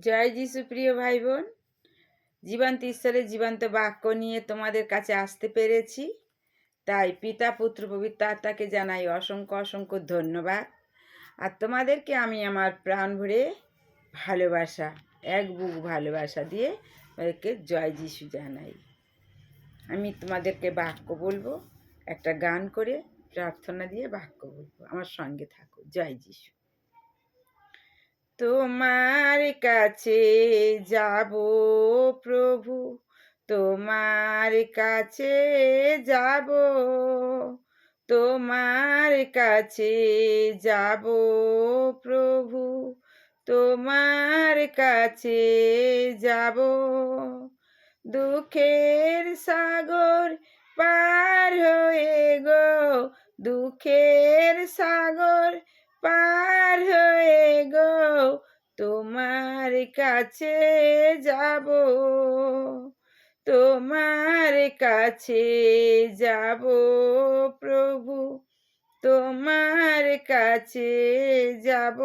জয় যিশু প্রিয় ভাই বোন জীবন্ত ঈশ্বরের জীবন্ত বাক্য নিয়ে তোমাদের কাছে আসতে পেরেছি। তাই পিতা, পুত্র, পবিত্র আত্মাকে জানাই অসংখ্য অসংখ্য ধন্যবাদ। আর তোমাদেরকে আমি আমার প্রাণ ভরে ভালোবাসা, এক বুক ভালোবাসা দিয়ে ওদেরকে জয় যিশু জানাই। আমি তোমাদেরকে বাক্য বলব, একটা গান করে প্রার্থনা দিয়ে বাক্য বলব। আমার সঙ্গে থাকো। জয় যিশু। তোমার কাছে যাব প্রভু, তোমার কাছে যাব, তোমার কাছে যাব প্রভু, তোমার কাছে যাব। দুঃখের সাগর পার হয়ে গো, দুঃখের সাগর পার হয়ে গো, তোমার কাছে যাব। তোমার কাছে যাব প্রভু, তোমার কাছে যাব।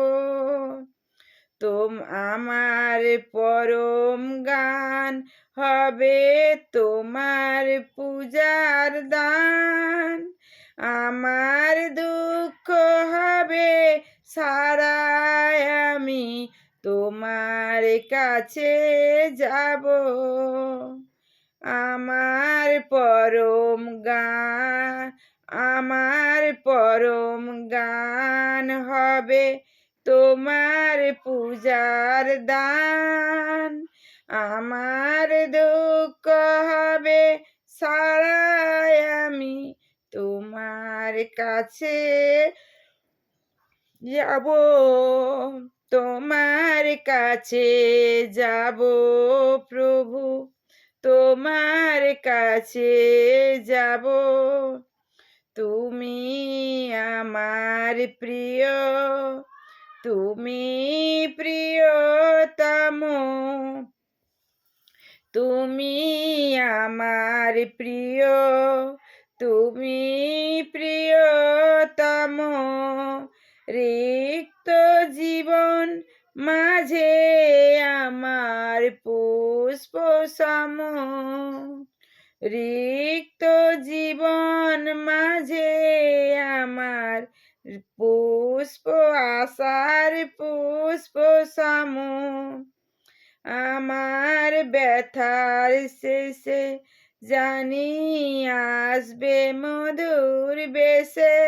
তোম, আমার পরম গান হবে তোমার পূজার দান। আমার সারায় আমি তোমার কাছে যাব। আমার পরম গান, আমার পরম গান হবে তোমার পূজার দান। আমার দুঃখ হবে সারায় আমি তোমার কাছে যাব তোমার কাছে, যাব প্রভু, তোমার কাছে যাব। তুমি আমার প্রিয়, তুমি প্রিয়তম। তুমি আমার প্রিয়, তুমি প্রিয়তম। রিক্ত জীবন মাঝে আমার পুষ্প সম। রিক্ত জীবন মাঝে আমার পুষ্প, আশার পুষ্প সম। আমার ব্যথার শেষে জানি আসবে মধুর বেশে।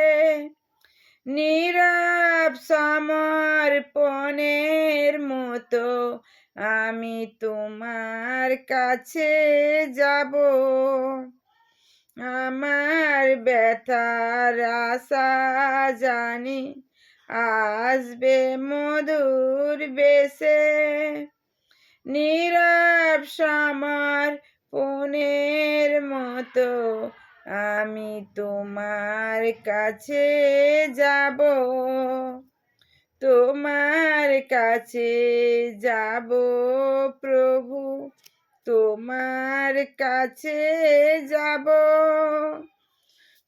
নীরব সমর্পণের মতো আমি তোমার কাছে যাব। আমার ব্যথার আশা জানি আসবে মধুর বেশে। নীরব সমর্পণের মতো আমি তোমার কাছে যাব, তোমার কাছে যাব প্রভু, তোমার কাছে যাব।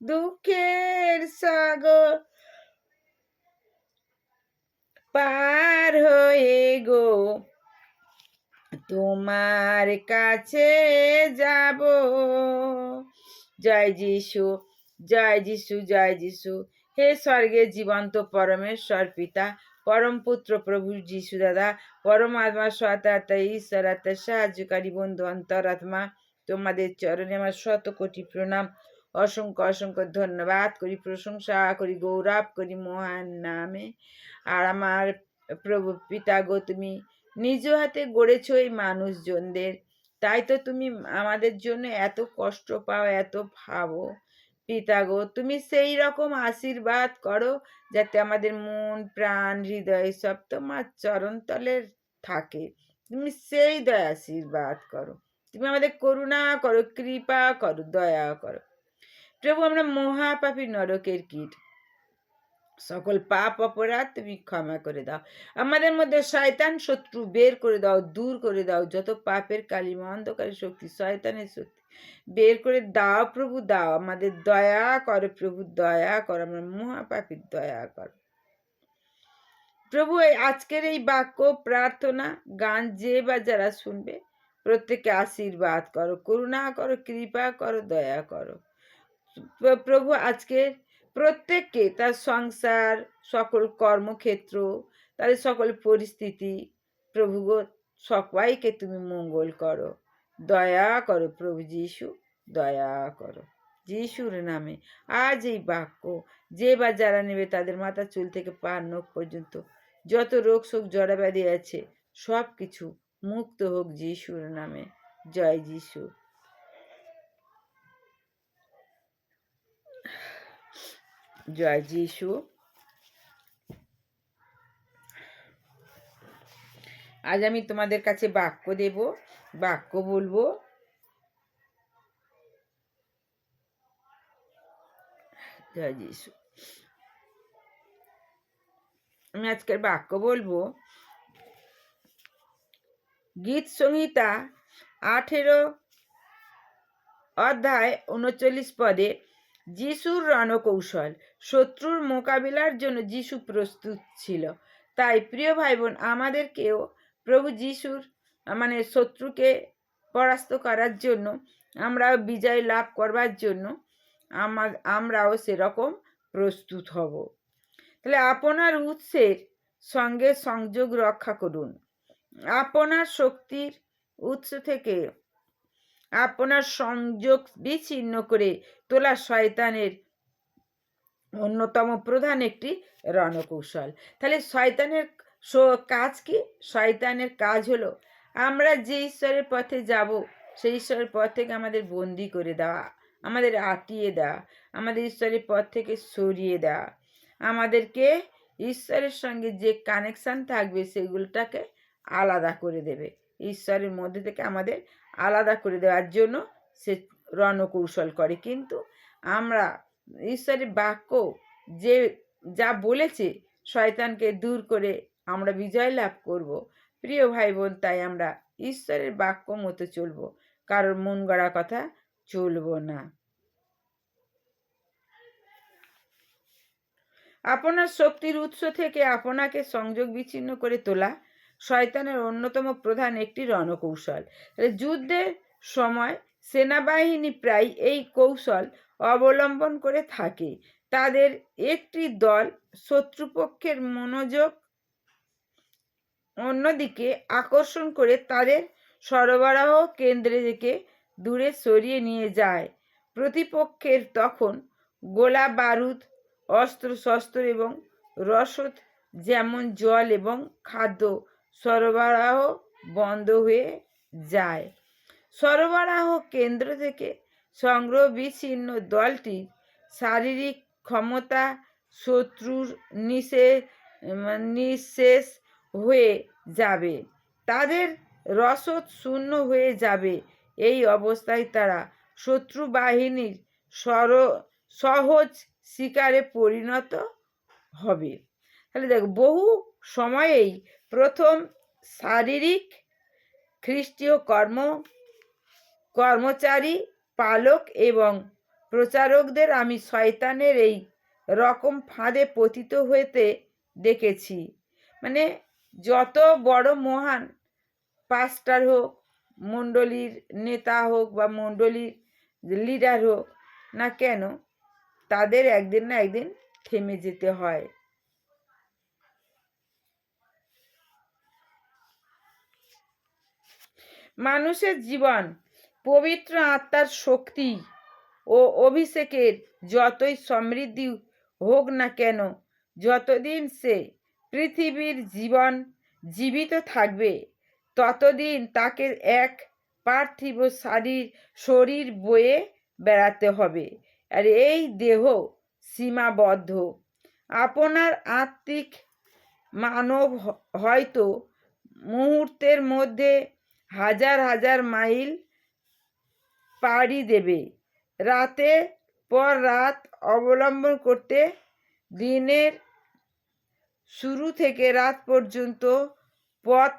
দুঃখের সাগর পার হয়ে গো, তোমার কাছে যাব। জয় যিশু জয় যিশু জয় যিশু। হে স্বর্গে জীবন্ত পরমেশ্বর পিতা, পরম পুত্র প্রভু যিশু দাদা, পরম আত্মা সতাত্মা ঈশ্বর আত্মা, সাহায্যকারী বন্ধু, অন্তরাত্মা, তোমাদের চরণে আমার শত কোটি প্রণাম। অসংখ্য অসংখ্য ধন্যবাদ করি, প্রশংসা করি, গৌরব করি মহান নামে। আর আমার প্রভু পিতা গো, তুমি নিজ হাতে গড়েছ এই মানুষজনদের। তাই তো তুমি আমাদের জন্য এত কষ্ট পাও, এত ভাবো। পিতা গো, তুমি সেই রকম আশীর্বাদ করো যাতে আমাদের মন, প্রাণ, হৃদয় সব তোমার চরণতলে থাকে। তুমি সেই দয়া আশীর্বাদ করো। তুমি আমাদের করুণা করো, কৃপা করো, দয়া করো। প্রভু, আমরা মহাপাপী নরকের কীট। সকল পাপ অপরাধ তুমি ক্ষমা করে দাও। আমাদের মধ্যে শয়তান শত্রু বের করে দাও, দূর করে দাও। যত পাপের কালিমা অন্ধকারের শক্তি, শয়তানের শক্তি বের করে দাও প্রভু, দাও। আমাদের দয়া করো প্রভু, দয়া করো। আমরা মহাপাপীর দয়া করো। প্রভু, এই আজকের এই বাক্য, প্রার্থনা, গান যে বা যারা শুনবে প্রত্যেকে আশীর্বাদ করো। করুণা করো, কৃপা করো, দয়া করো। প্রভু আজকে প্রত্যেককে তার সংসার, সকল কর্মক্ষেত্র তাদের সকল পরিস্থিতি, প্রভু গো, সবাইকে তুমি মঙ্গল করো। দয়া করো প্রভু যিশু, দয়া করো। যিশুর নামে আজ এই বাক্য, যে বা যারা নেবে তাদের মাথা চুল থেকে পা, নখ পর্যন্ত যত রোগ শোক জড়া ব্যাধি আছে সব কিছু মুক্ত হোক যিশুর নামে। জয় যিশু। জয় যিশু আজ আমি তোমাদের কাছে বাক্য দেব, বাক্য বলব জয় যিশু আমি আজকের বাক্য বলব, গীত সংহিতা আঠেরো অধ্যায় উনচল্লিশ পদে যিশুর রণকৌশল, শত্রুর মোকাবিলার জন্য যিশু প্রস্তুত ছিল। তাই প্রিয় ভাই বোন আমাদেরকেও প্রভু যিশুর মানে শত্রুকে পরাস্ত করার জন্য আমরাও বিজয় লাভ করবার জন্য আমার আমরাও সেরকম প্রস্তুত হব। তাহলে আপনার উৎসের সঙ্গে সংযোগ রক্ষা করুন। আপনার শক্তির উৎস থেকে আপনার সংযোগ বিচ্ছিন্ন করে তোলা শয়তানের অন্যতম প্রধান একটি রণকৌশল। তাহলে শয়তানের কাজ কি? শয়তানের কাজ হলো, আমরা যে ঈশ্বরের পথে যাব, সেই ঈশ্বরের পথ থেকে আমাদের বন্দি করে দেওয়া, আমাদের আটিয়ে দেওয়া, আমাদের ঈশ্বরের পথ থেকে সরিয়ে দেওয়া। আমাদেরকে ঈশ্বরের সঙ্গে যে কানেকশান থাকবে, সেগুলোটাকে আলাদা করে দেবে। ঈশ্বরের মধ্যে থেকে আমাদের আলাদা করে দেওয়ার জন্য সে রণকৌশল করে। কিন্তু আমরা ঈশ্বরের বাক্য যে, যা বলেছে শয়তানকে দূর করে আমরা বিজয় লাভ করব। প্রিয় ভাই বোন তাই আমরা ঈশ্বরের বাক্য মতো চলব। কারোর মন গড়া কথা চলব না। আপনার শক্তির উৎস থেকে আপনাকে সংযোগ বিচ্ছিন্ন করে তোলা শয়তানের অন্যতম প্রধান একটি রণকৌশল। তাহলে যুদ্ধের সময় সেনাবাহিনী প্রায় এই কৌশল অবলম্বন করে থাকে। তাদের একটি দল শত্রুপক্ষের মনোযোগ অন্যদিকে আকর্ষণ করে তাদের সরবরাহ কেন্দ্রে থেকে দূরে সরিয়ে নিয়ে যায়। প্রতিপক্ষের তখন গোলা বারুদ অস্ত্র শস্ত্র এবং রসদ যেমন জল এবং খাদ্য সরবরাহ বন্ধ হয়ে যায়। সরবরাহ কেন্দ্র থেকে সংগ্রহ বিচ্ছিন্ন দলটির শারীরিক ক্ষমতা শত্রুর নিষেধ নিঃশেষ হয়ে যাবে। তাদের রসদ শূন্য হয়ে যাবে। এই অবস্থায় তারা শত্রু বাহিনীর সর, সহজ শিকারে পরিণত হবে। তাহলে দেখ, বহু সময়েই প্রথম শারীরিক খ্রিস্টীয় কর্ম, কর্মচারী, পালক এবং প্রচারকদের আমি শয়তানের এই রকম ফাঁদে পতিত হতে দেখেছি। মানে যত বড় মহান পাস্টার হোক, মণ্ডলীর নেতা হোক বা মণ্ডলীর লিডার হোক না কেন, তাদের একদিন না একদিন থেমে যেতে হয়। মানুষের জীবন, পবিত্র আত্মার শক্তি ও অভিষেকের যতই সমৃদ্ধি হোক না কেন, যতদিন সে পৃথিবীর জীবন জীবিত থাকবে, ততদিন তাকে এক পার্থিব শরীর শরীর বয়ে বেড়াতে হবে। আর এই দেহ সীমাবদ্ধ। আপনার আত্মিক মানব হয়তো মুহূর্তের মধ্যে হাজার হাজার মাইল পাড়ি দেবে। রাতে পর রাত অবলম্বন করতে দিনের শুরু থেকে রাত পর্যন্ত পথ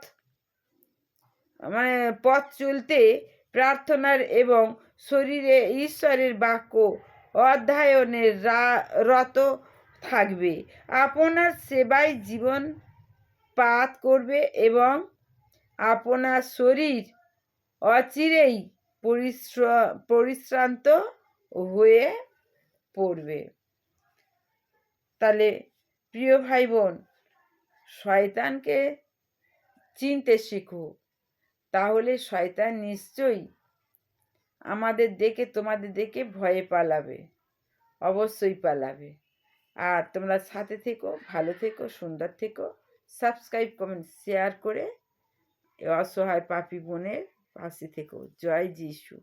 মানে পথ চলতে প্রার্থনার এবং শরীরে ঈশ্বরের বাক্য অধ্যয়নের রত থাকবে। আপনার সেবায় জীবন পাত করবে এবং আপনার শরীর অচিরেই পরিশ্র- পরিশ্রান্ত হয়ে পড়বে। তাহলে প্রিয় ভাই বোন শয়তানকে চিনতে শিখো। তাহলে শয়তান নিশ্চয়ই আমাদের দেখে, তোমাদের দেখে ভয়ে পালাবে, অবশ্যই পালাবে। আর তোমরা সাথে থেকো, ভালো থেকো, সুন্দর থেকো, সাবস্ক্রাইব, কমেন্ট, শেয়ার করে অসহায় পাপি বোনের পাশে থেকো জয় যিশু